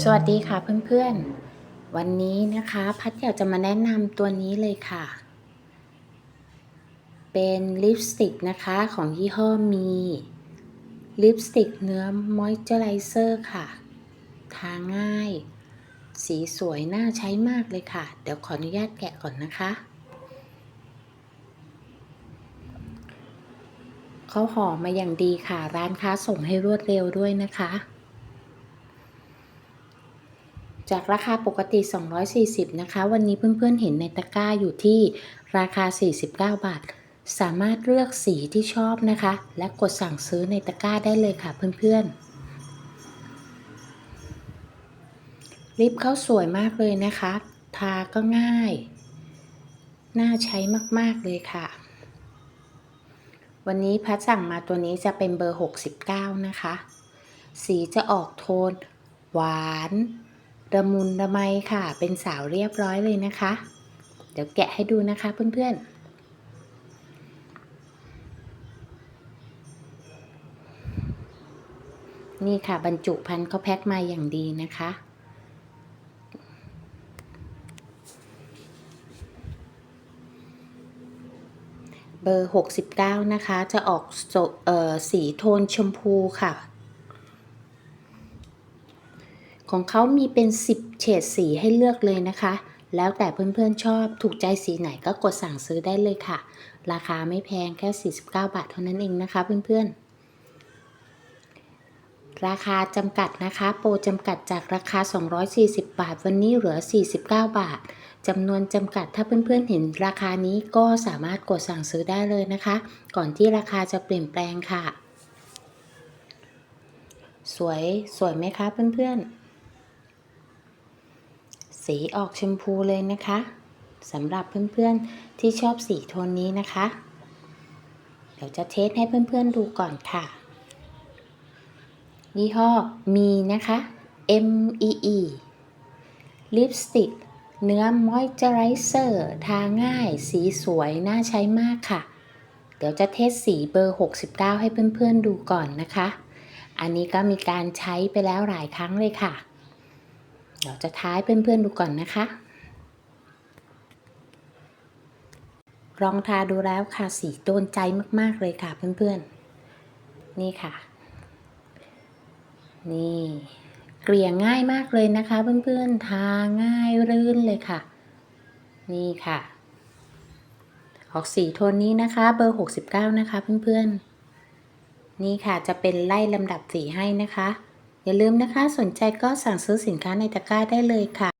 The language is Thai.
สวัสดีค่ะเพื่อนๆ วันนี้นะคะพัดอยากจะมาแนะนำตัวนี้เลยค่ะ เป็นลิปสติกนะคะของยี่ห้อมีลิปสติกเนื้อมอยเจอไรเซอร์ค่ะ ทาง่าย สีสวยน่าใช้มากเลยค่ะ เดี๋ยวขออนุญาตแกะก่อนนะคะ เขาห่อมาอย่างดีค่ะ ร้านค้าส่งให้รวดเร็วด้วยนะคะ จากราคาปกติ 240 นะคะ วันนี้เพื่อนๆเห็นในตะกร้าอยู่ที่ราคา 49 บาท สามารถเลือกสีที่ชอบนะคะ และกดสั่งซื้อในตะกร้าได้เลยค่ะเพื่อนๆ ลิปเขาสวยมากเลยนะคะ ทาก็ง่าย น่าใช้มากๆเลยค่ะ วันนี้พัดสั่งมาตัวนี้จะเป็นเบอร์ 69 นะคะ สีจะออกโทน หวาน ระมุนระไมค่ะ เป็นสาวเรียบร้อยเลยนะคะ เดี๋ยวแกะให้ดูนะคะเพื่อนๆนี่ค่ะบรรจุภัณฑ์เขาแพ็คมาอย่างดีนะคะ เบอร์ 69 นะคะ จะออกโซเอ่อสีโทนชมพูค่ะ ของเขามีเป็น 10 เฉดสีให้เลือกเลยนะคะ แล้วแต่เพื่อนๆชอบถูกใจสีไหนก็กดสั่งซื้อได้เลยค่ะ ราคาไม่แพงแค่ 49 บาทเท่านั้นเองนะคะเพื่อนๆราคาจำกัดนะคะ โปรจำกัดจากราคา 240 บาท วันนี้เหลือ 49 บาทจำนวนจำกัดถ้าเพื่อนๆเห็นราคานี้ก็สามารถกดสั่งซื้อได้เลยนะคะ ก่อนที่ราคาจะเปลี่ยนแปลงค่ะ สวยสวยไหมคะเพื่อนๆ สีออกชมพูเลยนะคะสำหรับเพื่อนๆที่ชอบสีโทนนี้นะคะ เดี๋ยวจะเทสให้เพื่อนๆดูก่อนค่ะยี่ห้อมีนะคะ M E E ลิปสติกเนื้อมอยเจอไรเซอร์ทาง่าย สีสวย น่าใช้มากค่ะ เดี๋ยวจะเทสสีเบอร์ 69 ให้เพื่อนๆดูก่อนนะคะ อันนี้ก็มีการใช้ไปแล้วหลายครั้งเลยค่ะ ดี๋ยวจะท้ายเพื่อนๆดูก่อนนะคะ ลองทาดูแล้วค่ะสีโดนใจมากๆเลยค่ะเพื่อนๆ นี่ค่ะ นี่เกลี่ยง่ายมากเลยนะคะเพื่อนๆ ทาง่ายรื่นเลยค่ะ นี่ค่ะ ออกสีโทนนี้นะคะเบอร์ 69 นะคะเพื่อนๆ นี่ค่ะจะเป็นไล่ลำดับสีให้นะคะ อย่าลืมนะคะ สนใจก็สั่งซื้อสินค้าในตะกร้าได้เลยค่ะ